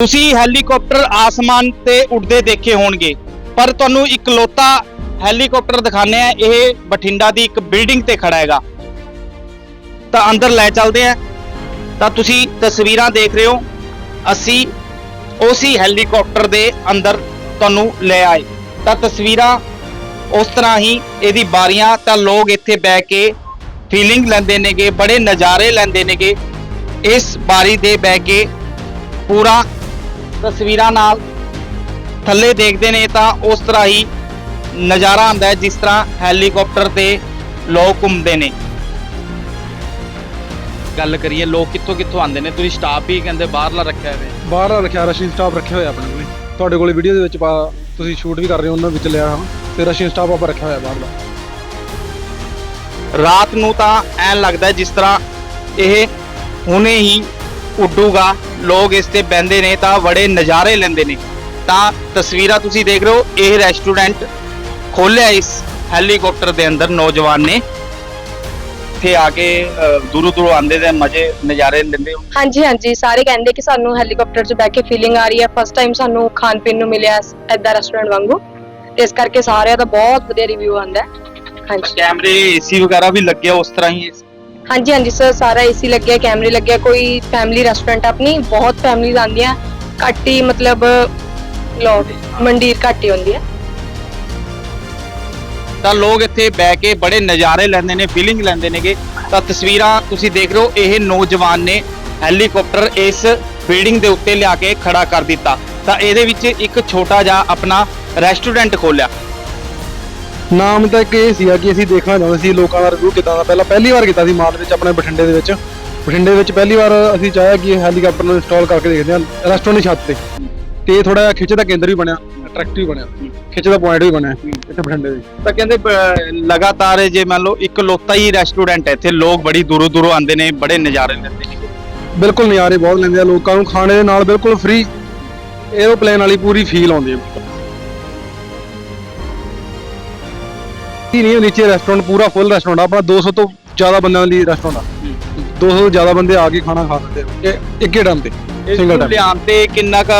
ਤੁਸੀਂ ਹੈਲੀਕਾਪਟਰ ਆਸਮਾਨ ਤੇ ਉੱਡਦੇ ਦੇਖੇ ਹੋਣਗੇ, ਪਰ ਤੁਹਾਨੂੰ ਇਕਲੌਤਾ ਹੈਲੀਕਾਪਟਰ ਦਿਖਾਣੇ ਆ ਇਹ ਬਠਿੰਡਾ ਦੀ ਇੱਕ ਬਿਲਡਿੰਗ ਤੇ ਖੜਾ ਹੈਗਾ। ਤਾਂ ਅੰਦਰ ਲੈ ਚੱਲਦੇ ਆ ਤਾਂ ਤੁਸੀਂ ਤਸਵੀਰਾਂ ਦੇਖ ਰਹੇ ਹੋ। ਅਸੀਂ ਉਸੇ ਹੈਲੀਕਾਪਟਰ ਦੇ ਅੰਦਰ ਤੁਹਾਨੂੰ ਲੈ ਆਏ। ਤਾਂ ਤਸਵੀਰਾਂ ਉਸ ਤਰ੍ਹਾਂ ਹੀ ਇਹਦੀ ਬਾਰੀਆਂ ਤਾਂ ਲੋਕ ਇੱਥੇ ਬਹਿ ਕੇ ਫੀਲਿੰਗ ਲੈਂਦੇ ਨੇਗੇ, ਬੜੇ ਨਜ਼ਾਰੇ ਲੈਂਦੇ ਨੇਗੇ। ਇਸ ਬਾਰੀ ਦੇ ਬਹਿ ਕੇ ਪੂਰਾ ਤਸਵੀਰਾਂ ਨਾਲ ਥੱਲੇ ਦੇਖਦੇ ਨੇ ਤਾਂ ਉਸ ਤਰ੍ਹਾਂ ਹੀ ਨਜ਼ਾਰਾ ਆਉਂਦਾ ਹੈ ਜਿਸ ਤਰ੍ਹਾਂ ਹੈਲੀਕਾਪਟਰ ਤੇ ਲੋਕ ਘੁੰਮਦੇ ਨੇ। ਗੱਲ ਕਰੀਏ ਲੋਕ ਕਿੱਥੋਂ ਕਿੱਥੋਂ ਆਉਂਦੇ ਨੇ? ਤੁਸੀਂ ਸਟਾਫ ਵੀ ਕਹਿੰਦੇ ਬਾਹਰਲਾ ਰੱਖਿਆ ਹੋਇਆ ਹੈ। ਬਾਹਰ ਰੱਖਿਆ ਰਸ਼ੀਨ ਸਟਾਫ ਰੱਖਿਆ ਹੋਇਆ ਆਪਣੇ ਕੋਲੇ। ਤੁਹਾਡੇ ਕੋਲੇ ਵੀਡੀਓ ਦੇ ਵਿੱਚ ਪਾ ਤੁਸੀਂ ਸ਼ੂਟ ਵੀ ਕਰ ਰਹੇ ਹੋ ਉਹਨਾਂ ਵਿੱਚ ਲਿਆ ਹਾਂ। ਤੇ ਰਸ਼ੀਨ ਸਟਾਫ ਆਪਾਂ ਰੱਖਿਆ ਹੋਇਆ ਬਾਹਰਲਾ। ਰਾਤ ਨੂੰ ਤਾਂ ਐਨ ਲੱਗਦਾ ਹੈ ਜਿਸ ਤਰ੍ਹਾਂ ਇਹ ਹੁਣੇ ਹੀ ਉੱਡੂਗਾ ਲੋਕ ਇਸ ਤੇ ਬੈੰਦੇ ਨੇ ਤਾਂ ਬੜੇ ਨਜ਼ਾਰੇ ਲੈਂਦੇ ਨੇ। ਤਾਂ ਤਸਵੀਰਾਂ ਤੁਸੀਂ ਦੇਖ ਰਹੇ ਹੋ ਇਹ ਰੈਸਟੋਰੈਂਟ ਖੋਲਿਆ ਇਸ ਹੈਲੀਕਾਪਟਰ ਦੇ ਅੰਦਰ ਨੌਜਵਾਨ ਨੇ। ਇੱਥੇ ਆ ਕੇ ਦੂਰੋਂ ਦੂਰੋਂ ਆਉਂਦੇ ਤੇ ਮਜ਼ੇ ਨਜ਼ਾਰੇ ਲੈਂਦੇ ਹੋ। ਹਾਂਜੀ ਹਾਂਜੀ ਸਾਰੇ ਕਹਿੰਦੇ ਕਿ ਸਾਨੂੰ ਹੈਲੀਕਾਪਟਰ 'ਚ ਬਹਿ ਕੇ ਫੀਲਿੰਗ ਆ ਰਹੀ ਹੈ। ਫਸਟ ਟਾਈਮ ਸਾਨੂੰ ਖਾਣ ਪੀਣ ਨੂੰ ਮਿਲਿਆ ਐਦਾਂ ਰੈਸਟੋਰੈਂਟ ਵਾਂਗੂ। ਇਸ ਕਰਕੇ ਸਾਰਿਆਂ ਦਾ ਬਹੁਤ ਵਧੀਆ ਰਿਵਿਊ ਆਉਂਦਾ ਹੈ। ਹਾਂਜੀ। ਕੈਮਰੇ ਏਸੀ ਵਗੈਰਾ ਵੀ ਲੱਗੇ ਆ ਉਸ ਤਰ੍ਹਾਂ ਹੀ ਹਾਂਜੀ ਹਾਂਜੀ ਸਰ ਸਾਰਾ ਏਸੀ ਲੱਗਿਆ ਕੈਮਰੇ ਲੱਗਿਆ, ਕੋਈ ਫੈਮਿਲੀ ਰੈਸਟੋਰੈਂਟ ਆਪਣੀ, ਬਹੁਤ ਫੈਮਿਲੀਜ਼ ਆਉਂਦੀਆਂ, ਘੱਟ ਹੀ ਮਤਲਬ ਲੋਕ ਮੰਡੀਰ ਘੱਟ ਹੀ ਹੁੰਦੀ ਹੈ। ਤਾਂ ਲੋਕ ਇੱਥੇ ਬਹਿ ਕੇ ਬੜੇ ਨਜ਼ਾਰੇ ਲੈਂਦੇ ਨੇ ਫੀਲਿੰਗ ਲੈਂਦੇ ਨੇਗੇ। ਤਾਂ ਤਸਵੀਰਾਂ ਤੁਸੀਂ ਦੇਖ ਰਹੇ ਹੋ, ਇਹ ਨੌਜਵਾਨ ਨੇ ਹੈਲੀਕਾਪਟਰ ਇਸ ਬਿਲਡਿੰਗ ਦੇ ਉੱਤੇ ਲਿਆ ਕੇ ਖੜਾ ਕਰ ਦਿੱਤਾ। ਤਾਂ ਇਹਦੇ ਵਿੱਚ ਇੱਕ ਛੋਟਾ ਜਿਹਾ ਆਪਣਾ ਰੈਸਟੋਰੈਂਟ ਖੋਲਿਆ ਨਾਮ ਤਾਂ ਇੱਕ ਇਹ ਸੀਗਾ ਕਿ ਅਸੀਂ ਦੇਖਣਾ ਚਾਹੁੰਦੇ ਸੀ ਲੋਕਾਂ ਦਾ ਰਿਵਿਊ ਕਿਦਾਂ ਦਾ। ਪਹਿਲਾਂ ਪਹਿਲੀ ਵਾਰ ਕੀਤਾ ਸੀ ਮਾਲ ਵਿੱਚ ਆਪਣੇ ਬਠਿੰਡੇ ਦੇ ਵਿੱਚ। ਬਠਿੰਡੇ ਵਿੱਚ ਪਹਿਲੀ ਵਾਰ ਅਸੀਂ ਚਾਹਿਆ ਕਿ ਹੈਲੀਕਾਪਟਰ ਨੂੰ ਇੰਸਟਾਲ ਕਰਕੇ ਦੇਖਦੇ ਹਾਂ ਰੈਸਟੋਰੈਂਟ ਦੀ ਛੱਤ ਤੇ। ਤੇ ਥੋੜਾ ਜਿਹਾ ਖਿੱਚ ਦਾ ਕੇਂਦਰ ਵੀ ਬਣਿਆ ਅਟਰੈਕਟਿਵ ਬਣਿਆ। ਖਿੱਚ ਦਾ ਪੁਆਇੰਟ ਵੀ ਬਣਿਆ ਇੱਥੇ ਬਠਿੰਡੇ ਦੇ ਤਾਂ ਕਹਿੰਦੇ ਲਗਾਤਾਰ ਜੇ ਮੰਨ ਲਓ ਇੱਕ ਲੋਤਾ ਹੀ ਰੈਸਟੋਰੈਂਟ ਹੈ ਇੱਥੇ ਲੋਕ ਬੜੀ ਦੂਰੋਂ ਦੂਰੋਂ ਆਉਂਦੇ ਨੇ ਬੜੇ ਨਜ਼ਾਰੇ ਲੈਂਦੇ ਨੇ। ਬਿਲਕੁਲ ਨਜ਼ਾਰੇ ਬਹੁਤ ਲੈਂਦੇ ਆ ਲੋਕਾਂ ਨੂੰ ਖਾਣੇ ਦੇ ਨਾਲ ਬਿਲਕੁਲ ਫ੍ਰੀ 에어ਪਲੇਨ ਵਾਲੀ ਪੂਰੀ ਫੀਲ ਆਉਂਦੀ ਹੈ। ਕੀ ਨਹੀਂ ਨੀਚੇ ਰੈਸਟੋਰੈਂਟ ਪੂਰਾ ਫੁੱਲ ਰੈਸਟੋਰੈਂਟ ਆਪਣਾ 200 ਤੋਂ ਜ਼ਿਆਦਾ ਬੰਦਿਆਂ ਲਈ ਰੈਸਟੋਰੈਂਟ ਆ। 200 ਤੋਂ ਜ਼ਿਆਦਾ ਬੰਦੇ ਆ ਕੇ ਖਾਣਾ ਖਾ ਸਕਦੇ ਆ। ਇਹ ਇੱਕੇ ਟਾਈਮ ਤੇ ਸਿੰਗਲ ਟਾਈਮ ਲਿਆਉਣ ਤੇ ਕਿੰਨਾ ਕ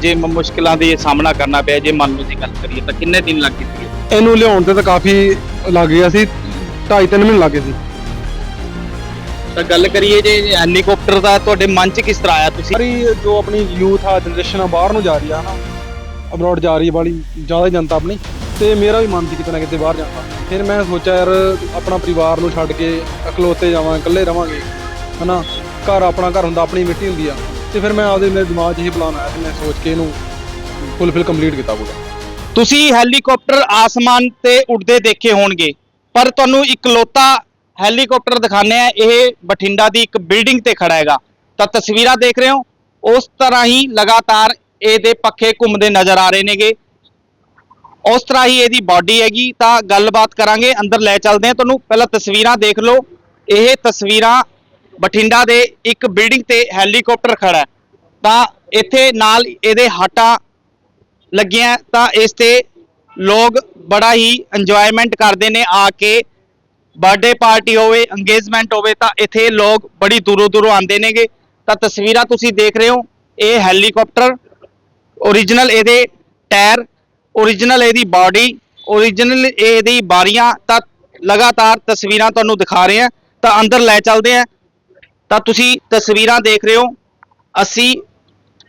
ਜੇ ਮ- ਮੁਸ਼ਕਿਲਾਂ ਦੀ ਸਾਹਮਣਾ ਕਰਨਾ ਪਿਆ ਜੇ ਮੰਨ ਲਓ ਦੀ ਗੱਲ ਕਰੀਏ ਤਾਂ ਕਿੰਨੇ ਦਿਨ ਲੱਗ ਗਏ ਸੀਗੇ? ਇਹਨੂੰ ਲਿਆਉਣ ਤੇ ਤਾਂ ਕਾਫੀ ਲੱਗ ਗਿਆ ਸੀ 2.5 3 ਮਹੀਨੇ ਲੱਗੇ ਸੀ। ਤਾਂ ਗੱਲ ਕਰੀਏ ਜੇ ਹੈਲੀਕਾਪਟਰ ਦਾ ਤੁਹਾਡੇ ਮਨ 'ਚ ਕਿਸ ਤਰ੍ਹਾਂ ਆਇਆ ਤੁਸੀਂ? ਸਾਰੀ ਜੋ ਆਪਣੀ ਯੂਥ ਆ ਜਨਰੇਸ਼ਨ ਆ ਬਾਹਰ ਨੂੰ ਜਾ ਰਹੀ ਆ ਹਨਾ। ਅਬਰੋਡ ਜਾ ਰਹੀ ਹੈ ਜ਼ਿਆਦਾ ਜਨਤਾ ਆਪਣੀ। ਤੇ ਮੇਰਾ ਵੀ ਮਨ ਸੀ ਕਿਤੇ ਨਾ ਕਿਤੇ ਬਾਹਰ ਜਾਣ ਦਾ। ਫਿਰ ਮੈਂ ਸੋਚਿਆ ਯਾਰ ਆਪਣਾ ਪਰਿਵਾਰ ਨੂੰ ਛੱਡ ਕੇ ਇਕਲੌਤੇ ਜਾਵਾਂ, ਇਕੱਲੇ ਰਵਾਂਗੇ, ਹਨਾ? ਘਰ ਆਪਣਾ ਘਰ ਹੁੰਦਾ, ਆਪਣੀ ਮਿੱਟੀ ਹੁੰਦੀ ਆ। ਤੇ ਫਿਰ ਮੈਂ ਆਪਦੇ ਮੇਰੇ ਦਿਮਾਗ 'ਚ ਇਹ ਪਲਾਨ ਆਇਆ ਤੇ ਮੈਂ ਸੋਚ ਕੇ ਇਹਨੂੰ ਫੁੱਲਫਿਲ ਕੰਪਲੀਟ ਕੀਤਾ ਪੂਰਾ। ਤੁਸੀਂ ਹੈਲੀਕਾਪਟਰ ਆਸਮਾਨ ਤੇ ਉੱਡਦੇ ਦੇਖੇ ਹੋਣਗੇ, ਪਰ ਤੁਹਾਨੂੰ ਇਕਲੌਤਾ ਹੈਲੀਕਾਪਟਰ ਦਿਖਾਣੇ ਆ, ਇਹ ਬਠਿੰਡਾ ਦੀ ਇੱਕ ਬਿਲਡਿੰਗ ਤੇ ਖੜਾ ਹੈਗਾ। ਤਾਂ ਤਸਵੀਰਾਂ ਦੇਖ ਰਹੇ ਹੋ, ਉਸ ਤਰ੍ਹਾਂ ਹੀ ਲਗਾਤਾਰ ਇਹਦੇ ਪੱਖੇ ਘੁੰਮਦੇ ਨਜ਼ਰ ਆ ਰਹੇ ਨੇਗੇ। ਉਸ ਤਰ੍ਹਾਂ ਹੀ ਇਹਦੀ ਬਾਡੀ ਹੈਗੀ, ਤਾਂ ਗੱਲਬਾਤ ਕਰਾਂਗੇ, ਅੰਦਰ ਲੈ ਚੱਲਦੇ ਹਾਂ ਤੁਹਾਨੂੰ। ਪਹਿਲਾਂ ਤਸਵੀਰਾਂ ਦੇਖ ਲਓ। ਇਹ ਤਸਵੀਰਾਂ ਬਠਿੰਡਾ ਦੇ ਇੱਕ ਬਿਲਡਿੰਗ ਤੇ ਹੈਲੀਕਾਪਟਰ ਖੜਾ ਤਾਂ ਇੱਥੇ ਨਾਲ ਇਹਦੇ ਹਟਾ ਲੱਗੀਆਂ ਤਾਂ ਇਸ ਤੇ ਲੋਕ ਬੜਾ ਹੀ ਇੰਜੋਇਮੈਂਟ ਕਰਦੇ ਨੇ, ਆ ਕੇ ਬਰਥਡੇ ਪਾਰਟੀ ਹੋਵੇ ਇੰਗੇਜਮੈਂਟ ਹੋਵੇ, ਤਾਂ ਇੱਥੇ ਲੋਕ ਬੜੀ ਦੂਰੋਂ ਦੂਰੋਂ ਆਉਂਦੇ ਨੇਗੇ। ਤਾਂ ਤਸਵੀਰਾਂ ਤੁਸੀਂ ਦੇਖ ਰਹੇ ਹੋ, ਇਹ ਹੈਲੀਕਾਪਟਰ origignal ਇਹਦੇ ਟਾਇਰ origignal ਇਹਦੀ ਬਾਡੀ origignal ਇਹਦੀ ਬਾਰੀਆਂ ਤਾਂ ਲਗਾਤਾਰ ਤਸਵੀਰਾਂ ਤੁਹਾਨੂੰ ਦਿਖਾ ਰਹੇ ਹਾਂ, ਤਾਂ ਅੰਦਰ ਲੈ ਚੱਲਦੇ ਹਾਂ। ਤਾਂ ਤੁਸੀਂ ਤਸਵੀਰਾਂ ਦੇਖ ਰਹੇ ਹੋ, ਅਸੀਂ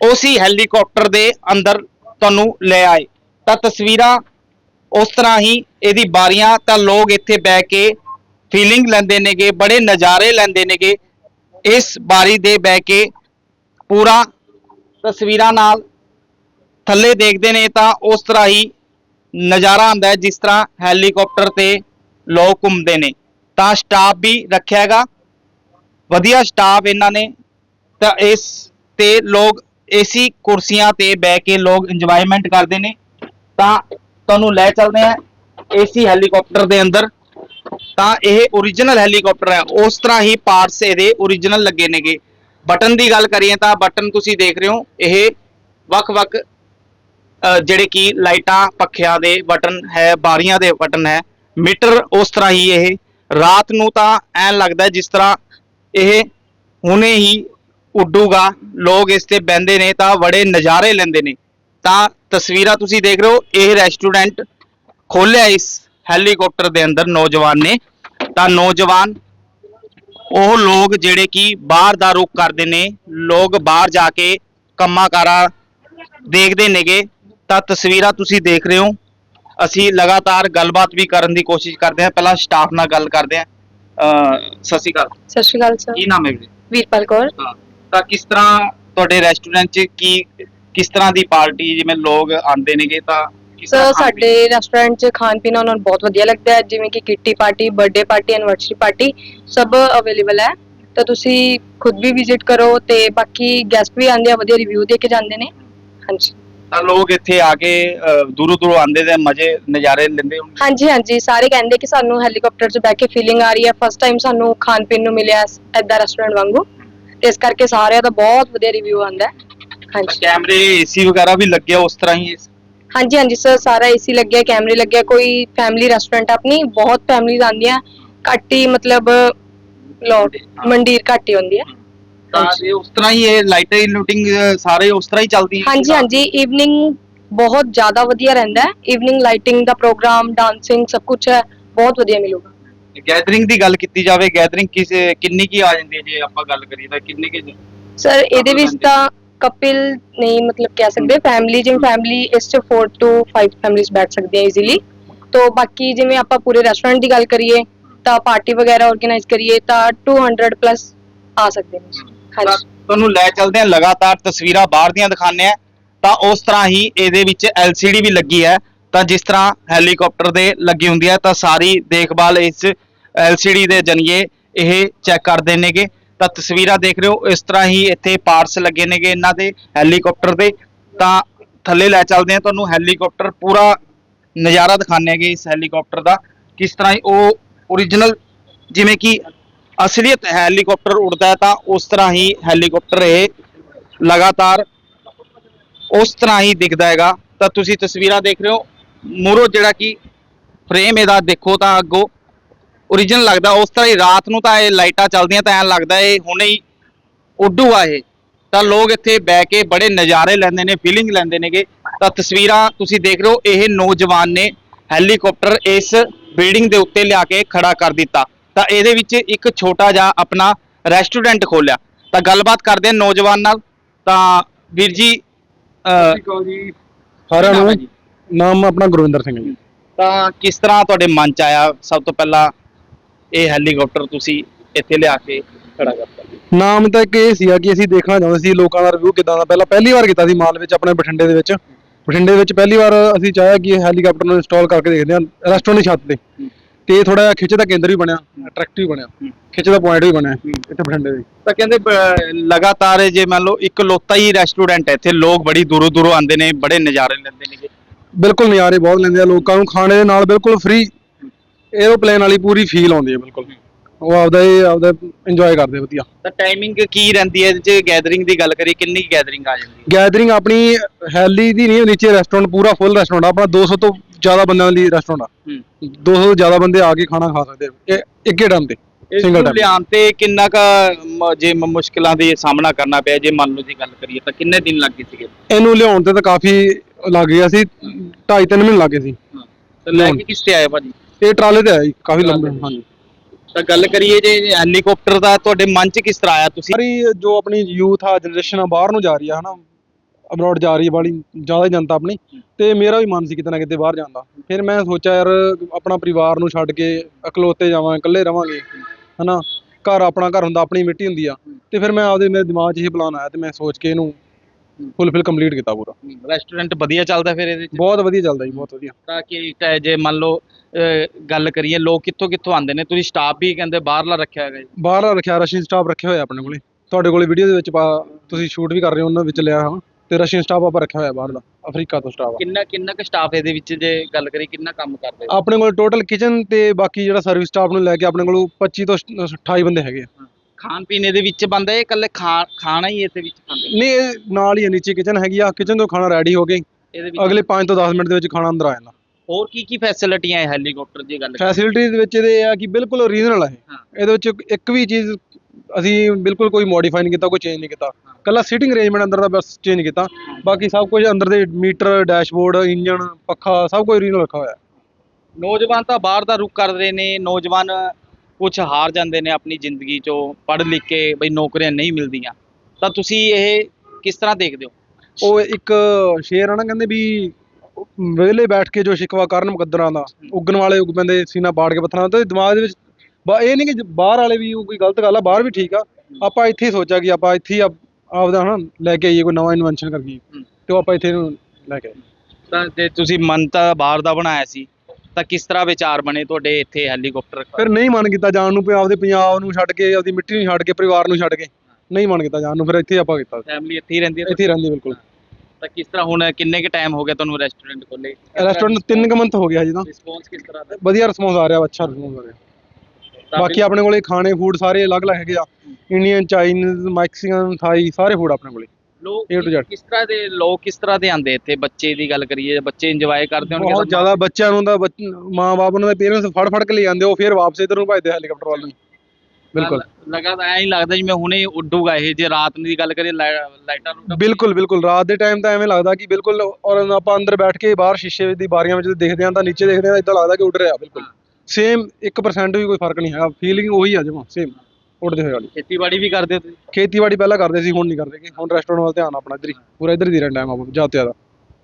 ਉਸੇ ਹੈਲੀਕਾਪਟਰ ਦੇ ਅੰਦਰ ਤੁਹਾਨੂੰ ਲੈ ਆਏ। ਤਾਂ ਤਸਵੀਰਾਂ ਉਸ ਤਰ੍ਹਾਂ ਹੀ ਇਹਦੀ ਬਾਰੀਆਂ ਤਾਂ ਲੋਕ ਇੱਥੇ ਬਹਿ ਕੇ ਫੀਲਿੰਗ ਲੈਂਦੇ ਨੇਗੇ, ਬੜੇ ਨਜ਼ਾਰੇ ਲੈਂਦੇ ਨੇਗੇ। ਇਸ ਬਾਰੀ ਦੇ ਬਹਿ ਕੇ ਪੂਰਾ ਤਸਵੀਰਾਂ ਨਾਲ ਥੱਲੇ ਦੇਖਦੇ ਨੇ ਤਾਂ ਉਸ ਤਰ੍ਹਾਂ ਹੀ ਨਜ਼ਾਰਾ ਆਉਂਦਾ ਹੈ ਜਿਸ ਤਰ੍ਹਾਂ ਹੈਲੀਕਾਪਟਰ ਤੇ ਲੋਕ ਘੁੰਮਦੇ ਨੇ। ਤਾਂ ਸਟਾਫ ਵੀ ਰੱਖਿਆ ਹੈਗਾ। ਵਧੀਆ ਸਟਾਫ ਇਹਨਾਂ ਨੇ। ਤਾਂ ਇਸ ਤੇ ਲੋਕ ਏਸੀ ਕੁਰਸੀਆਂ ਤੇ ਬਹਿ ਕੇ ਲੋਕ ਇੰਜੋਇਮੈਂਟ ਕਰਦੇ ਨੇ। ਤਾਂ ਤੁਹਾਨੂੰ ਲੈ ਚੱਲਦੇ ਆ ਏਸੀ ਹੈਲੀਕਾਪਟਰ ਦੇ ਅੰਦਰ। ਤਾਂ ਇਹ origignal ਹੈਲੀਕਾਪਟਰ ਹੈ। ਉਸ ਤਰ੍ਹਾਂ ਹੀ ਪਾਰਟਸ ਇਹਦੇ origignal ਲੱਗੇ ਨੇਗੇ। ਬਟਨ ਦੀ ਗੱਲ ਕਰੀਏ ਤਾਂ ਬਟਨ ਤੁਸੀਂ ਦੇਖ ਰਹੇ ਹੋ। ਇਹ ਵੱਖ-ਵੱਖ ਜਿਹੜੇ ਕਿ ਲਾਈਟਾਂ, ਪੱਖਿਆਂ ਦੇ ਬਟਨ ਹੈ, ਬਾਰੀਆਂ ਦੇ ਬਟਨ ਹੈ, ਮੀਟਰ ਉਸ ਤਰ੍ਹਾਂ ਹੀ ਇਹ। ਰਾਤ ਨੂੰ ਤਾਂ ਐਨ ਲੱਗਦਾ ਜਿਸ ਤਰ੍ਹਾਂ ਇਹ ਹੁਣੇ ਹੀ ਉੱਡੂਗਾ। ਲੋਕ ਇਸ ਤੇ ਬਹਿੰਦੇ ਨੇ, ਤਾਂ ਬੜੇ ਨਜ਼ਾਰੇ ਲੈਂਦੇ ਨੇ। ਤਾਂ ਤਸਵੀਰਾਂ ਤੁਸੀਂ ਦੇਖ ਰਹੇ ਹੋ, ਇਹ ਰੈਸਟੋਰੈਂਟ ਖੋਲਿਆ ਇਸ ਹੈਲੀਕਾਪਟਰ ਦੇ ਅੰਦਰ ਨੌਜਵਾਨ ਨੇ। ਤਾਂ ਨੌਜਵਾਨ, ਉਹ ਲੋਕ ਜਿਹੜੇ ਕਿ ਬਾਹਰ ਦਾ ਰੁਖ ਕਰਦੇ ਨੇ, ਲੋਕ ਬਾਹਰ ਜਾ ਕੇ ਕੰਮਾਂ ਕਾਰਾਂ ਦੇਖਦੇ ਨੇਗੇ। ਤਾਂ ਤਸਵੀਰਾਂ ਤੁਸੀਂ ਦੇਖ ਰਹੇ ਹੋ। ਅਸੀਂ ਲਗਾਤਾਰ ਗੱਲਬਾਤ ਵੀ ਕਰਨ ਦੀ ਕੋਸ਼ਿਸ਼ ਕਰਦੇ ਹਾਂ। ਪਹਿਲਾਂ ਸਟਾਫ ਨਾਲ ਗੱਲ ਕਰਦੇ ਹਾਂ। ਅਹ ਸਤਿ ਸ਼੍ਰੀ ਅਕਾਲ। ਸਤਿ ਸ਼੍ਰੀ ਅਕਾਲ ਸਰ। ਕੀ ਨਾਮ ਹੈ ਵੀਰੇ? ਵੀਰਪਾਲ ਕੌਰ। ਹਾਂ। ਤਾਂ ਕਿਸ ਤਰ੍ਹਾਂ ਤੁਹਾਡੇ ਰੈਸਟੋਰੈਂਟ 'ਚ ਕੀ ਕਿਸ ਤਰ੍ਹਾਂ ਦੀ ਪਾਰਟੀ ਜਿਵੇਂ ਲੋਕ ਆਉਂਦੇ ਨੇਗੇ ਤਾਂ ਕਿਸ ਤਰ੍ਹਾਂ ਖਾਣ ਪੀਣ? ਸਾਡੇ ਰੈਸਟੋਰੈਂਟ 'ਚ ਖਾਣ ਪੀਣ ਉਹਨਾਂ ਨੂੰ ਬਹੁਤ ਵਧੀਆ ਲੱਗਦਾ ਹੈ। ਜਿਵੇਂ ਕਿ kitty party birthday party anniversary party ਸਭ ਅਵੇਲੇਬਲ ਹੈ। ਤਾਂ ਤੁਸੀਂ ਖੁਦ ਵੀ ਵਿਜ਼ਿਟ ਕਰੋ ਤੇ ਬਾਕੀ ਗੈਸਟ ਵੀ ਆਉਂਦੇ ਆ ਵਧੀਆ ਰਿਵਿਊ ਦੇ ਕੇ ਜਾਂਦੇ ਨੇ। ਹਾਂਜੀ। ਤਾਂ ਲੋਕ ਇੱਥੇ ਆ ਕੇ ਦੂਰੋਂ ਦੂਰੋਂ ਆਉਂਦੇ ਤੇ ਮਜ਼ੇ ਨਜ਼ਾਰੇ ਲੈਂਦੇ ਹੋਣਗੇ। ਹਾਂਜੀ ਹਾਂਜੀ। ਸਾਰੇ ਕਹਿੰਦੇ ਕਿ ਸਾਨੂੰ ਹੈਲੀਕਾਪਟਰ 'ਚ ਬਹਿ ਕੇ ਫੀਲਿੰਗ ਆ ਰਹੀ ਹੈ। ਫਸਟ ਟਾਈਮ ਸਾਨੂੰ ਖਾਣ ਪੀਣ ਨੂੰ ਮਿਲਿਆ ਐਦਾਂ ਰੈਸਟੋਰੈਂਟ ਵਾਂਗੂ। ਤੇ ਇਸ ਕਰਕੇ ਸਾਰਿਆਂ ਦਾ ਬਹੁਤ ਵਧੀਆ ਰਿਵਿਊ ਆਉਂਦਾ ਹੈ। ਹਾਂਜੀ। ਕੈਮਰੇ ਏਸੀ ਵਗੈਰਾ ਵੀ ਲੱਗਿਆ ਉਸ ਤਰ੍ਹਾਂ ਹੀ? ਹਾਂਜੀ ਹਾਂਜੀ ਸਰ ਸਾਰਾ ਏਸੀ ਲੱਗਿਆ ਕੈਮਰੇ ਲੱਗਿਆ। ਕੋਈ ਫੈਮਿਲੀ ਰੈਸਟੋਰੈਂਟ ਆਪਣੀ ਬਹੁਤ ਫੈਮਿਲੀਜ਼ ਆਉਂਦੀਆਂ। ਘੱਟ ਹੀ ਮਤਲਬ ਲੋ ਮੰਡੀਰ ਘੱਟ ਹੀ ਹੁੰਦੀ ਹੈ। ਤਾਂ ਇਹ ਉਸ ਤਰ੍ਹਾਂ ਹੀ ਇਹ ਲਾਈਟਿੰਗ ਲੂਟਿੰਗ ਸਾਰੇ ਉਸ ਤਰ੍ਹਾਂ ਹੀ ਚੱਲਦੀ ਹੈ। ਹਾਂਜੀ ਹਾਂਜੀ ਈਵਨਿੰਗ ਬਹੁਤ ਜ਼ਿਆਦਾ ਵਧੀਆ ਰਹਿੰਦਾ ਹੈ। ਈਵਨਿੰਗ ਲਾਈਟਿੰਗ ਦਾ ਪ੍ਰੋਗਰਾਮ ਡਾਂਸਿੰਗ ਸਭ ਕੁਝ ਹੈ ਬਹੁਤ ਵਧੀਆ ਮਿਲੂਗਾ। ਗੈਦਰਿੰਗ ਦੀ ਗੱਲ ਕੀਤੀ ਜਾਵੇ ਗੈਦਰਿੰਗ ਕਿਸ ਕਿੰਨੀ ਕੀ ਆ ਜਾਂਦੀ ਹੈ ਜੇ ਆਪਾਂ ਗੱਲ ਕਰੀਏ ਤਾਂ ਕਿੰਨੇ ਕੀ ਸਰ ਇਹਦੇ ਵਿੱਚ ਤਾਂ ਕਪਲ ਨਹੀਂ ਮਤਲਬ ਕਹਿ ਸਕਦੇ। ਫੈਮਿਲੀ ਜਿਵੇਂ ਫੈਮਿਲੀ ਇਸ ਚ 4 ਤੋਂ 5 ਫੈਮਿਲੀਜ਼ ਬੈਠ ਸਕਦੀਆਂ ਈਜ਼ੀਲੀ ਤੋਂ ਬਾਕੀ ਜਿਵੇਂ ਆਪਾਂ ਪੂਰੇ ਰੈਸਟੋਰੈਂਟ ਦੀ ਗੱਲ ਕਰੀਏ ਤਾਂ ਪਾਰਟੀ ਵਗੈਰਾ ਆਰਗੇਨਾਈਜ਼ ਕਰੀਏ ਤਾਂ 200 ਪਲੱਸ ਆ ਸਕਦੇ ਨੇ। ਤਾਂ ਤੁਹਾਨੂੰ ਲੈ ਚੱਲਦੇ ਹਾਂ, ਲਗਾਤਾਰ ਤਸਵੀਰਾਂ ਬਾਹਰ ਦੀਆਂ ਦਿਖਾਉਂਦੇ ਆ ਤਾਂ ਉਸ ਤਰ੍ਹਾਂ ਹੀ ਇਹਦੇ ਵਿੱਚ LCD ਵੀ ਲੱਗੀ ਹੈ। ਤਾਂ ਜਿਸ ਤਰ੍ਹਾਂ ਹੈਲੀਕਾਪਟਰ ਦੇ ਲੱਗੀ ਹੁੰਦੀ ਹੈ, ਤਾਂ ਸਾਰੀ ਦੇਖਭਾਲ ਇਸ LCD ਦੇ ਜਰੀਏ ਇਹ ਚੈੱਕ ਕਰਦੇ ਨੇਗੇ। ਤਾਂ ਤਸਵੀਰਾਂ ਦੇਖ ਰਹੇ ਹੋ, ਇਸ ਤਰ੍ਹਾਂ ਹੀ ਇੱਥੇ ਪਾਰਟਸ ਲੱਗੇ ਨੇਗੇ ਇਹਨਾਂ ਦੇ ਹੈਲੀਕਾਪਟਰ ਦੇ। ਤਾਂ ਥੱਲੇ ਲੈ ਚੱਲਦੇ ਆ ਤੁਹਾਨੂੰ ਹੈਲੀਕਾਪਟਰ ਪੂਰਾ ਨਜ਼ਾਰਾ ਦਿਖਾਉਂਦੇ ਹੈਗੇ ਇਸ ਹੈਲੀਕਾਪਟਰ ਦਾ। ਕਿਸ ਤਰ੍ਹਾਂ ਹੀ ਉਹ origignal ਜਿਵੇਂ ਕਿ ਅਸਲੀਅਤ ਹੈਲੀਕਾਪਟਰ ਉੜਦਾ ਹੈ ਤਾਂ ਉਸ ਤਰ੍ਹਾਂ ਹੀ ਹੈਲੀਕਾਪਟਰ ਇਹ ਲਗਾਤਾਰ ਉਸ ਤਰ੍ਹਾਂ ਹੀ ਦਿਖਦਾ ਹੈਗਾ। ਤਾਂ ਤੁਸੀਂ ਤਸਵੀਰਾਂ ਦੇਖ ਰਹੇ ਹੋ। ਮੂਰੋ ਜਿਹੜਾ ਕਿ ਫਰੇਮ ਇਹਦਾ ਦੇਖੋ ਤਾਂ ਅੱਗੋਂ origignal ਲੱਗਦਾ। ਉਸ ਤਰ੍ਹਾਂ ਹੀ ਰਾਤ ਨੂੰ ਤਾਂ ਇਹ ਲਾਈਟਾਂ ਚੱਲਦੀਆਂ ਤਾਂ ਐਂ ਲੱਗਦਾ ਇਹ ਹੁਣੇ ਹੀ ਉੱਡੂ ਆ ਇਹ। ਤਾਂ ਲੋਕ ਇੱਥੇ ਬਹਿ ਕੇ ਬੜੇ ਨਜ਼ਾਰੇ ਲੈਂਦੇ ਨੇ ਫੀਲਿੰਗ ਲੈਂਦੇ ਨੇਗੇ। ਤਾਂ ਤਸਵੀਰਾਂ ਤੁਸੀਂ ਦੇਖ ਰਹੇ ਹੋ, ਇਹ ਨੌਜਵਾਨ ਨੇ ਹੈਲੀਕਾਪਟਰ ਇਸ ਬਿਲਡਿੰਗ ਦੇ ਉੱਤੇ ਲਿਆ ਕੇ ਖੜਾ ਕਰ ਦਿੱਤਾ। ਤਾਂ ਇਹਦੇ ਵਿੱਚ ਇੱਕ ਛੋਟਾ ਜਿਹਾ ਆਪਣਾ ਰੈਸਟੋਰੈਂਟ ਖੋਲਿਆ। ਤਾਂ ਗੱਲਬਾਤ ਕਰਦੇ ਹਾਂ ਨੌਜਵਾਨ ਨਾਲ। ਤਾਂ ਵੀਰ ਜੀ ਅਹ, ਜੀ। ਸਾਰਿਆਂ ਨਾਮ ਹੈ ਨੂੰ? ਜੀ? ਨਾਮ ਆਪਣਾ ਗੁਰਵਿੰਦਰ ਸਿੰਘ ਹੈ ਜੀ। ਤਾਂ ਕਿਸ ਤਰ੍ਹਾਂ ਤੁਹਾਡੇ ਮਨ ਚ ਆਇਆ? ਸਭ ਤੋਂ ਪਹਿਲਾਂ ਇਹ ਹੈਲੀਕਾਪਟਰ ਤੁਸੀਂ ਇੱਥੇ ਲਿਆ ਕੇ ਖੜਾ ਕਰਤਾ। ਨਾਮ ਤਾਂ ਇੱਕ ਇਹ ਸੀਗਾ ਕਿ ਅਸੀਂ ਦੇਖਣਾ ਚਾਹੁੰਦੇ ਸੀ ਲੋਕਾਂ ਦਾ ਰਿਵਿਊ ਕਿਦਾਂ ਦਾ। ਪਹਿਲਾਂ ਪਹਿਲੀ ਵਾਰ ਕੀਤਾ ਸੀ ਮਾਲ ਵਿੱਚ ਆਪਣੇ ਬਠਿੰਡੇ ਦੇ ਵਿੱਚ। ਬਠਿੰਡੇ ਦੇ ਵਿੱਚ ਪਹਿਲੀ ਵਾਰ ਅਸੀਂ ਚਾਹਿਆ ਕਿ ਇਹ ਹੈਲੀਕਾਪਟਰ ਨੂੰ ਇੰਸਟਾਲ ਕਰਕੇ ਦੇਖਦੇ ਹਾਂ ਰੈਸਟੋਰੈਂਟ ਦੀ ਛੱਤ ਤੇ। ਤੇ ਥੋੜਾ ਜਿਹਾ ਖਿੱਚ ਦਾ ਕੇਂਦਰ ਵੀ ਬਣਿਆ ਅਟਰੈਕਟਿਵ ਬਣਿਆ ਖਿੱਚ ਦਾ ਪੁਆਇੰਟ ਵੀ ਬਣਿਆ ਇੱਥੇ ਬਠਿੰਡੇ ਦੇ। ਤਾਂ ਕਹਿੰਦੇ ਲਗਾਤਾਰ ਇਹ ਜੇ ਮੰਨ ਲਓ ਇੱਕ ਲੋਤਾ ਹੀ ਰੈਸਟੋਰੈਂਟ ਹੈ ਇੱਥੇ ਲੋਕ ਬੜੀ ਦੂਰੋਂ ਦੂਰੋਂ ਆਉਂਦੇ ਨੇ ਬੜੇ ਨਜ਼ਾਰੇ ਲੈਂਦੇ ਨੇਗੇ। ਬਿਲਕੁਲ ਨਜ਼ਾਰੇ ਬਹੁਤ ਲੈਂਦੇ ਆ ਲੋਕਾਂ ਨੂੰ ਖਾਣੇ ਦੇ ਨਾਲ ਬਿਲਕੁਲ ਫ੍ਰੀ 에ਅਰੋਪਲੇਨ ਵਾਲੀ ਪੂਰੀ ਫੀਲ ਆਉਂਦੀ ਹੈ ਬਿਲਕੁਲ। ਉਹ ਆਪਦਾ ਇਹ ਆਪਦਾ ਇੰਜੋਏ ਕਰਦੇ ਵਧੀਆ। ਤਾਂ ਟਾਈਮਿੰਗ ਕੀ ਰਹਿੰਦੀ ਹੈ? ਜੇ ਗੈਦਰਿੰਗ ਦੀ ਗੱਲ ਕਰੀਏ ਕਿੰਨੀ ਗੈਦਰਿੰਗ ਆ ਜਾਂਦੀ ਹੈ? ਗੈਦਰਿੰਗ ਆਪਣੀ ਹੈਲੀ ਦੀ ਨਹੀਂ ਨੀਚੇ ਰੈਸਟੋਰੈਂਟ ਪੂਰਾ ਫੁੱਲ ਰੈਸਟੋਰੈਂਟ ਆਪਣਾ 200 ਤੋਂ ਜ਼ਿਆਦਾ ਬੰਦਿਆਂ ਲਈ ਰੈਸਟੋਰੈਂਟ ਆ ਹੂੰ। 200 ਤੋਂ ਜ਼ਿਆਦਾ ਬੰਦੇ ਆ ਕੇ ਖਾਣਾ ਖਾ ਸਕਦੇ ਆ। ਇਹ ਇੱਕੇ ਟਾਈਮ ਤੇ ਸਿੰਗਲ ਟਾਈਮ ਲਿਆਉਣ ਤੇ ਕਿੰਨਾ ਕ ਜੇ ਮ- ਮੁਸ਼ਕਿਲਾਂ ਦੀ ਸਾਹਮਣਾ ਕਰਨਾ ਪਿਆ ਜੇ ਮੰਨ ਲਓ ਜੀ ਗੱਲ ਕਰੀਏ ਤਾਂ ਕਿੰਨੇ ਦਿਨ ਲੱਗੇ ਸੀਗੇ? ਇਹਨੂੰ ਲਿਆਉਣ ਤੇ ਤਾਂ ਕਾਫੀ ਲੱਗ ਗਿਆ ਸੀ 2.5 ਮਹੀਨੇ ਲੱਗੇ ਸੀ। ਤਾਂ ਲੈ ਕੇ ਕਿਸ ਤੇ ਆਏ ਭਾਜੀ? ਇਹ ਟਰਾਲੇ ਤੇ ਆਇਆ ਜੀ ਕਾਫੀ ਲੰਬੇ ਹਾਂਜੀ ਤਾਂ ਗੱਲ ਕਰੀਏ ਜੇ ਹੈਲੀਕਾਪਟਰ ਦਾ ਤੁਹਾਡੇ ਮਨ 'ਚ ਕਿਸ ਤਰ੍ਹਾਂ ਆਇਆ ਤੁਸੀਂ? ਸਾਰੀ ਜੋ ਆਪਣੀ ਯੂਥ ਆ ਜਨਰੇਸ਼ਨ ਆ ਬਾਹਰ ਨੂੰ ਜਾ ਰਹੀ ਆ ਹਨਾ। ਅਬਰੋਡ ਜਾ ਰਹੀ ਹੈ ਬਾਲੀ ਜ਼ਿਆਦਾ ਜਨਤਾ ਆਪਣੀ ਤੇ ਮੇਰਾ ਵੀ ਮਨ ਸੀ ਕਿਤੇ ਨਾ ਕਿਤੇ ਬਾਹਰ ਜਾਣ ਦਾ। ਫਿਰ ਮੈਂ ਸੋਚਿਆ ਯਾਰ ਆਪਣਾ ਪਰਿਵਾਰ ਨੂੰ ਛੱਡ ਕੇ ਇਕਲੌਤੇ ਜਾਵਾਂ ਇਕੱਲੇ ਰਵਾਂਗੇ ਹਨਾ? ਘਰ ਆਪਣਾ ਘਰ ਹੁੰਦਾ ਆਪਣੀ ਮਿੱਟੀ ਹੁੰਦੀ ਆ। ਤੇ ਫਿਰ ਮੈਂ ਆਪਦੇ ਮੇਰੇ ਦਿਮਾਗ 'ਚ ਇਹ ਪਲਾਨ ਆਇਆ ਤੇ ਮੈਂ ਸੋਚ ਕੇ ਇਹਨੂੰ ਫੁੱਲਫਿਲ ਕੰਪਲੀਟ ਕੀਤਾ ਪੂਰਾ। ਰੈਸਟੋਰੈਂਟ ਵਧੀਆ ਚੱਲਦਾ ਫਿਰ ਇਹਦੇ 'ਚ? ਬਹੁਤ ਵਧੀਆ ਚੱਲਦਾ ਜੀ ਬਹੁਤ ਵਧੀਆ। ਤਾਂ ਕਿ ਤਾਂ ਜੇ ਮੰਨ ਲਓ ਅਹ, ਗੱਲ ਕਰੀਏ ਲੋਕ ਕਿੱਥੋਂ ਕਿੱਥੋਂ ਆਉਂਦੇ ਨੇ? ਤੁਸੀਂ ਸਟਾਫ ਵੀ ਕਹਿੰਦੇ ਬਾਹਰਲਾ ਰੱਖਿਆ ਹੈਗਾ ਜੀ। ਬਾਹਰ ਰੱਖਿਆ ਰਸ਼ੀਅਨ ਸਟਾਫ ਰੱਖਿਆ ਹੋਇਆ ਆਪਣੇ ਕੋਲੇ। ਤੁਹਾਡੇ ਕੋਲੇ ਵੀਡੀਓ ਦੇ ਵਿੱਚ ਪਾ- ਤੁਸੀਂ ਸ਼ੂਟ ਵੀ ਕਰ ਰਹੇ ਹੋ ਉਹਨਾਂ ਵਿੱਚ ਲਿਆ ਹਾਂ। ਤੇ ਰਸ਼ੀਅਨ ਸਟਾਫ ਆਪਾਂ ਰੱਖਿਆ ਹੋਇਆ ਬਾਹਰ ਦਾ ਅਫਰੀਕਾ ਤੋਂ ਸਟਾਫ ਕਿੰਨਾ ਕਿੰਨਾ ਕੁ ਸਟਾਫ ਇਹਦੇ ਵਿੱਚ ਜੇ ਗੱਲ ਕਰੀਏ ਕਿੰਨਾ ਕੰਮ ਕਰਦੇ ਆਪਣੇ ਕੋਲ ਟੋਟਲ ਕਿਚਨ ਤੇ ਬਾਕੀ ਜਿਹੜਾ ਸਰਵਿਸ ਸਟਾਫ ਨੂੰ ਲੈ ਕੇ ਆਪਣੇ ਕੋਲ 25 ਤੋਂ 28 ਬੰਦੇ ਹੈਗੇ ਆ। ਖਾਣ ਪੀਣ ਇਹਦੇ ਵਿੱਚ ਬੰਦਾ ਇਹ ਇਕੱਲੇ ਖਾਣਾ ਹੀ ਇਹਦੇ ਵਿੱਚ ਖਾਂਦੇ ਨਹੀਂ ਇਹ ਨਾਲ ਹੀ ਨੀਚੇ ਕਿਚਨ ਹੈਗੀ ਆ। ਕਿਚਨ ਤੋਂ ਖਾਣਾ ਰੈਡੀ ਹੋ ਗਈ ਇਹਦੇ ਵਿੱਚ ਅਗਲੇ 5 ਤੋਂ 10 ਮਿੰਟ ਦੇ ਵਿੱਚ ਖਾਣਾ ਅੰਦਰ ਆ ਜਾਂਦਾ। ਹੋਰ ਕੀ ਕੀ ਫੈਸਿਲਿਟੀਆਂ ਹੈ ਹੈਲੀਕਾਪਟਰ ਦੀ ਗੱਲ ਕਰੀਏ? ਫੈਸਿਲਿਟੀਜ਼ ਦੇ ਵਿੱਚ ਇਹਦੇ ਇਹ ਆ ਕਿ ਬਿਲਕੁਲ ਇਹ। ਹਾਂ। ਇਹਦੇ ਵਿੱਚ ਇੱਕ ਵੀ ਚੀਜ਼ ਅਸੀਂ ਬਿਲਕੁਲ ਕੋਈ ਮੋਡੀਫਾਈ ਨਹੀਂ ਕੀਤਾ ਕੋਈ ਚੇਂਜ ਨਹੀਂ ਕੀਤਾ। ਕੱਲਾ ਸੀਟਿੰਗ ਅਰੇਂਜਮੈਂਟ ਅੰਦਰ ਦਾ ਬਸ ਚੇਂਜ ਕੀਤਾ। ਬਾਕੀ ਸਭ ਕੁਝ ਅੰਦਰ ਦੇ ਮੀਟਰ ਡੈਸ਼ਬੋਰਡ ਇੰਜਨ ਪੱਖਾ ਸਭ ਕੁਝ ਓਰੀਜਨਲ ਰੱਖਾ ਹੋਇਆ। ਨੌਜਵਾਨ ਤਾਂ ਬਾਹਰ ਦਾ ਰੁਖ ਕਰਦੇ ਨੇ। ਨੌਜਵਾਨ ਕੁਝ ਹਾਰ ਜਾਂਦੇ ਨੇ ਆਪਣੀ ਜ਼ਿੰਦਗੀ ਚੋਂ। ਪੜ੍ਹ ਲਿਖ ਕੇ ਬਈ ਨੌਕਰੀਆਂ ਨਹੀਂ ਮਿਲਦੀਆਂ। ਤਾਂ ਤੁਸੀਂ ਇਹ ਕਿਸ ਤਰ੍ਹਾਂ ਦੇਖਦੇ ਹੋ? ਉਹ ਇੱਕ ਸ਼ੇਰ ਆ ਨਾ ਕਹਿੰਦੇ ਵੀ ਵਿਹਲੇ ਬੈਠ ਕੇ ਜੋ ਸ਼ਿਕਵਾ ਕਰਨ ਮੁਕੱਦਰਾਂ ਦਾ ਉੱਗਣ ਵਾਲੇ ਉੱਗ ਪੈਂਦੇ ਸੀਨਾ ਪਾੜ ਕੇ ਪੱਥਰਾਂ ਦਾ ਤੇ ਦਿਮਾਗ ਦੇ ਵਿੱਚ ਬਾ ਇਹ ਨਹੀਂ ਕਿ ਜ- ਬਾਹਰ ਵਾਲੇ ਵੀ ਉਹ ਕੋਈ ਗਲਤ ਗੱਲ ਆ ਬਾਹਰ ਵੀ ਠੀਕ ਆ। ਆਪਾਂ ਇੱਥੇ ਹੀ ਸੋਚਿਆ ਕਿ ਆਪਾਂ ਇੱਥੇ ਹੀ ਆਪ- ਆਪਦਾ ਹਨਾ ਲੈ ਕੇ ਆਈਏ ਕੋਈ ਨਵਾਂ ਇਨਵੈਂਸ਼ਨ ਕਰੀਏ। ਤੇ ਉਹ ਆਪਾਂ ਇੱਥੇ ਨੂੰ ਲੈ ਕੇ ਆਏ। ਤਾਂ ਜੇ ਤੁਸੀਂ ਮਨ ਤਾਂ ਬਾਹਰ ਦਾ ਬਣਾਇਆ ਸੀ ਤਾਂ ਕਿਸ ਤਰ੍ਹਾਂ ਵਿਚਾਰ ਬਣੇ ਤੁਹਾਡੇ ਇੱਥੇ ਹੈਲੀਕਾਪਟਰ ਫਿਰ ਨਹੀਂ ਮਨ ਕੀਤਾ ਜਾਣ ਨੂੰ ਵੀ ਆਪਦੇ ਪੰਜਾਬ ਨੂੰ ਛੱਡ ਕੇ ਆਪਦੀ ਮਿੱਟੀ ਨੂੰ ਛੱਡ ਕੇ ਪਰਿਵਾਰ ਨੂੰ ਛੱਡ ਕੇ। ਨਹੀਂ ਮਨ ਕੀਤਾ ਜਾਣ ਨੂੰ ਫਿਰ ਇੱਥੇ ਆਪਾਂ ਕੀਤਾ। ਫੈਮਿਲੀ ਇੱਥੇ ਹੀ ਰਹਿੰਦੀ ਹੈ ਇੱਥੇ ਹੀ ਰਹਿੰਦੇ ਬਿਲਕੁਲ। ਤਾਂ ਕਿਸ ਤਰ੍ਹਾਂ ਹੁਣ ਕਿੰਨੇ ਕੁ ਟਾਈਮ ਹੋ ਗਿਆ ਤੁਹਾਨੂੰ ਰੈਸਟੋਰੈਂਟ ਖੋਲੇ ਰੈਸਟੋਰੈਂਟ ਤਿੰਨ ਕੁ ਮੰਥ ਹੋ ਗਿਆ ਜੀ ਤਾਂ। ਰਿਸਪੌਂਸ ਕਿਸ ਤਰ੍ਹਾਂ ਦਾ? ਵਧੀਆ ਰਿਸਪੌਂਸ ਆ ਰਿਹਾ ਅੱਛਾ ਰਿਸਪੌਂਸ ਆ ਰਿਹਾ। ਬਾਕੀ ਆਪਣੇ ਕੋਲੇ ਖਾਣੇ ਫੂਡ ਸਾਰੇ ਅਲੱਗ-ਅਲੱਗ ਹੈਗੇ ਆ। ਇੰਡੀਅਨ ਚਾਈਨੀਜ਼ ਮੈਕਸੀਕਨ ਥਾਈ ਸਾਰੇ ਫੂਡ ਆਪਣੇ ਕੋਲੇ। ਲੋਕ A to Z। ਕਿਸ ਤਰ੍ਹਾਂ ਦੇ ਲੋਕ ਕਿਸ ਤਰ੍ਹਾਂ ਦੇ ਆਂਦੇ ਇੱਥੇ? ਬੱਚੇ ਦੀ ਗੱਲ ਕਰੀਏ ਬੱਚੇ ਇੰਜੋਏ ਕਰਦੇ ਹੋਣਗੇ ਬਹੁਤ ਜ਼ਿਆਦਾ ਬੱਚਿਆਂ ਨੂੰ ਦਾ ਮਾਂ-ਬਾਪ ਉਹਨਾਂ ਦੇ ਪੇਰੈਂਟਸ ਫੜ ਫੜ ਕੇ ਲੈ ਜਾਂਦੇ ਉਹ ਫਿਰ ਵਾਪਸ ਇਧਰ ਨੂੰ ਭਜਦੇ ਹੈਲੀਕਾਪਟਰ ਵੱਲ ਨੂੰ। ਬਿਲਕੁਲ। ਲਗਾਤਾਰ ਐਂ ਹੀ ਲੱਗਦਾ ਜਿਵੇਂ ਹੁਣੇ ਉੱਡੂਗਾ ਇਹ ਜੇ ਰਾਤ ਦੀ ਗੱਲ ਕਰੀਏ ਲਾਈ- ਲਾਈਟਾਂ ਨੂੰ ਬਿਲਕੁਲ ਬਿਲਕੁਲ। ਰਾਤ ਦੇ ਟਾਈਮ ਤਾਂ ਐਵੇਂ ਲੱਗਦਾ ਕਿ ਬਿਲਕੁਲ ਔਰ ਆਪਾਂ ਅੰਦਰ ਬੈਠ ਕੇ ਬਾਹਰ ਸ਼ੀਸ਼ੇ ਦੀ ਬਾਰੀਆਂ ਵਿੱਚ ਦੇਖਦੇ ਹਾਂ ਤਾਂ ਨੀਚੇ ਦੇਖਦੇ ਹਾਂ ਇਦਾਂ ਲੱਗਦਾ ਕਿ ਉੱਡ ਰਿਹਾ ਬਿਲਕੁਲ। ਸੇਮ 1% ਵੀ ਕੋਈ ਫ਼ਰਕ ਨਹੀਂ ਹੈਗਾ। ਫੀਲਿੰਗ ਉਹੀ ਆ ਜਮਾ ਸੇਮ ਉੱਡਦੇ ਹੋਏ ਵਾਲੀ। ਖੇਤੀਬਾੜੀ ਵੀ ਕਰਦੇ ਹੋ ਤੁਸੀਂ? ਖੇਤੀਬਾੜੀ ਪਹਿਲਾਂ ਕਰਦੇ ਸੀ ਹੁਣ ਨਹੀਂ ਕਰਦੇ ਕਿ ਹੁਣ ਰੈਸਟੋਰੈਂਟ ਵੱਲ ਧਿਆਨ ਆਪਣਾ ਇੱਧਰ ਹੀ ਪੂਰਾ ਇੱਧਰ ਹੀ ਰਹਿਣਾ ਟਾਈਮ ਆਪਾਂ ਜ਼ਿਆਦਾ ਤੋਂ ਜ਼ਿਆਦਾ।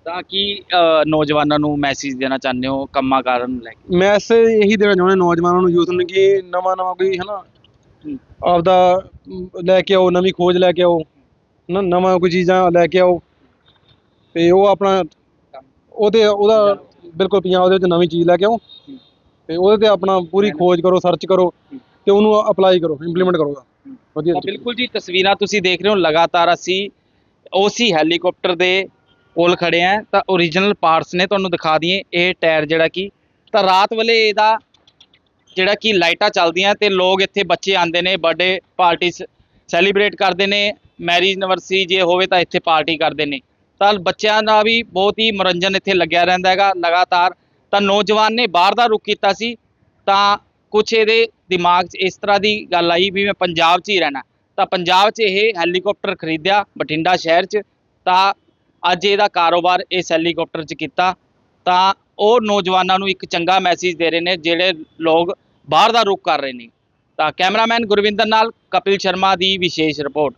ਤਾਂ ਕੀ ਅਹ, ਨੌਜਵਾਨਾਂ ਨੂੰ ਮੈਸੇਜ ਦੇਣਾ ਚਾਹੁੰਦੇ ਹੋ ਕੰਮਾਂ ਕਾਰਾਂ ਨੂੰ ਲੈ ਕੇ? ਮੈਂ ਇਹੀ ਦੇਣਾ ਚਾਹੁੰਦਾ ਨੌਜਵਾਨਾਂ ਨੂੰ ਯੂਥ ਨੂੰ ਕਿ ਨਵਾਂ ਨਵਾਂ ਕੋਈ ਹਨਾ। ਆਪਦਾ ਅਮ, ਲੈ ਕੇ ਆਓ ਨਵੀਂ ਖੋਜ ਲੈ ਕੇ ਆਓ ਨਾ ਨਵਾਂ ਕੋਈ ਚੀਜ਼ਾਂ ਲੈ ਕੇ ਆਓ। ਤੇ ਉਹ ਆਪਣਾ ਉਹਦੇ ਉਹਦਾ ਬਿਲਕੁਲ ਪੰਜਾਬ ਦੇ ਵਿੱਚ ਨਵੀਂ ਚੀਜ਼ ਲੈ ਕੇ ਆਓ। ਤੇ ਉਹਦੇ ਤੇ ਆਪਣਾ ਪੂਰੀ ਖੋਜ ਕਰੋ ਸਰਚ ਕਰੋ ਤੇ ਉਹਨੂੰ ਅਪਲਾਈ ਕਰੋ ਇੰਪਲੀਮੈਂਟ ਕਰੋ ਉਹਦਾ। ਵਧੀਆ ਤਾਂ ਬਿਲਕੁਲ ਜੀ ਤਸਵੀਰਾਂ ਤੁਸੀਂ ਦੇਖ ਰਹੇ ਹੋ ਲਗਾਤਾਰ ਅਸੀਂ ਉਸੀ ਹੈਲੀਕਾਪਟਰ ਦੇ ਕੋਲ ਖੜੇ ਆ ਤਾਂ origignal ਪਾਰਟਸ ਨੇ ਤੁਹਾਨੂੰ ਦਿਖਾ ਦਈਏ ਇਹ ਟਾਇਰ ਜਿਹੜਾ ਕਿ ਤਾਂ ਰਾਤ ਵੇਲੇ ਇਹਦਾ ਜਿਹੜਾ ਕਿ ਲਾਈਟਾਂ ਚੱਲਦੀਆਂ ਤੇ ਲੋਕ ਇੱਥੇ ਬੱਚੇ ਆਉਂਦੇ ਨੇ ਬਰਥਡੇ ਪਾਰਟੀਆਂ ਸੈਲੀਬ੍ਰੇਟ ਕਰਦੇ ਨੇ ਮੈਰਿਜ ਐਨਵਰਸਰੀ ਜੇ ਹੋਵੇ ਤਾਂ ਇੱਥੇ ਪਾਰਟੀ ਕਰਦੇ ਨੇ। ਤਾਂ ਬੱਚਿਆਂ ਦਾ ਵੀ ਬਹੁਤ ਹੀ ਮਨੋਰੰਜਨ ਇੱਥੇ ਲੱਗਿਆ ਰਹਿੰਦਾ ਹੈਗਾ ਲਗਾਤਾਰ ਤਾਂ ਨੌਜਵਾਨ ਨੇ ਬਾਹਰ ਦਾ ਰੁਖ ਕੀਤਾ ਸੀ, ਤਾਂ ਕੁਛ ਇਹਦੇ ਦਿਮਾਗ 'ਚ ਇਸ ਤਰ੍ਹਾਂ ਦੀ ਗੱਲ ਆਈ ਵੀ ਮੈਂ ਪੰਜਾਬ 'ਚ ਹੀ ਰਹਿਣਾ। ਤਾਂ ਪੰਜਾਬ 'ਚ ਇਹ ਹੈਲੀਕਾਪਟਰ ਖਰੀਦਿਆ ਬਠਿੰਡਾ ਸ਼ਹਿਰ 'ਚ, ਤਾਂ ਅੱਜ ਇਹਦਾ ਕਾਰੋਬਾਰ ਇਸ ਹੈਲੀਕਾਪਟਰ 'ਚ ਕੀਤਾ। ਤਾਂ ਉਹ ਨੌਜਵਾਨਾਂ ਨੂੰ ਇੱਕ ਚੰਗਾ ਮੈਸੇਜ ਦੇ ਰਹੇ ਨੇ, ਜਿਹੜੇ ਲੋਕ ਬਾਹਰ ਦਾ ਰੁਖ ਕਰ ਰਹੇ ਨੇ। ਤਾਂ ਕੈਮਰਾਮੈਨ ਗੁਰਵਿੰਦਰ ਨਾਲ ਕਪਿਲ ਸ਼ਰਮਾ ਦੀ ਵਿਸ਼ੇਸ਼ ਰਿਪੋਰਟ।